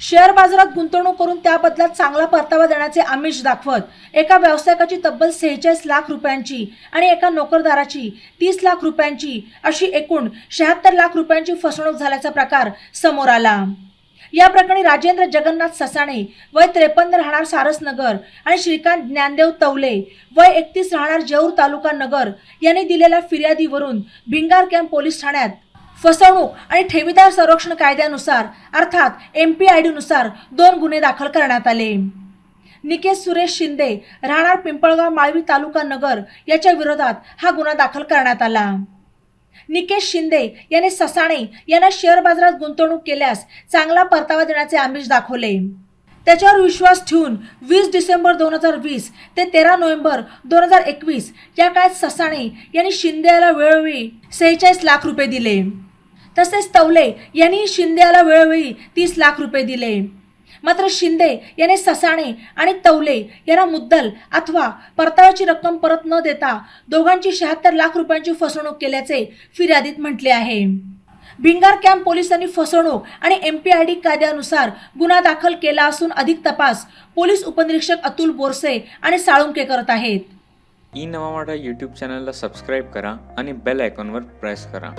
Share बाजारात गुंतवणूक करून त्या बदल्यात चांगला परतावा देण्याचे आमिष दाखवत एका व्यावसायिकाची तब्बल सेहेचाळीस लाख रुपयांची आणि एका नोकरदाराची तीस लाख रुपयांची अशी एकूण शहात्तर लाख रुपयांची फसवणूक झाल्याचा प्रकार समोर आला. या प्रकरणी राजेंद्र जगन्नाथ ससाणे वय त्रेपन्न राहणार सारसनगर आणि श्रीकांत ज्ञानदेव तवले वय एकतीस राहणार जेऊर तालुका नगर यांनी दिलेल्या फिर्यादीवरून भिंगार कॅम्प पोलीस ठाण्यात फसवणूक आणि ठेवीदार संरक्षण कायद्यानुसार अर्थात एम पी आय डीनुसार दोन गुन्हे दाखल करण्यात आले. निकेश सुरेश शिंदे राहणार पिंपळगाव माळवी तालुका नगर याच्या विरोधात हा गुन्हा दाखल करण्यात आला. निकेश शिंदे याने ससाणे यांना शेअर बाजारात गुंतवणूक केल्यास चांगला परतावा देण्याचे आमिष दाखवले. त्याच्यावर विश्वास ठेवून वीस डिसेंबर दोन हजार वीस ते तेरा नोव्हेंबर दोन हजार एकवीस या काळात ससाणे यांनी शिंदे याला वेळोवेळी सेहेचाळीस लाख रुपये दिले. तसेच तवले यांनी शिंदे याला वेळोवेळी तीस लाख रुपये दिले. मात्र शिंदे याने ससाणे आणि तवले यांना मुद्दल अथवा परताव्याची रक्कम परत न देता दोघांची शहात्तर लाख रुपयांची फसवणूक केल्याचे फिर्यादीत म्हटले आहे. भिंगार कॅम्प पोलिसांनी फसवणूक आणि एम पी आय डी कायद्यानुसार गुन्हा दाखल केला असून अधिक तपास पोलीस उपनिरीक्षक अतुल बोरसे आणि साळुंके करत आहेत. ई नवा यूट्यूब चॅनलला सबस्क्राईब करा आणि बेल आयकॉनवर प्रेस करा.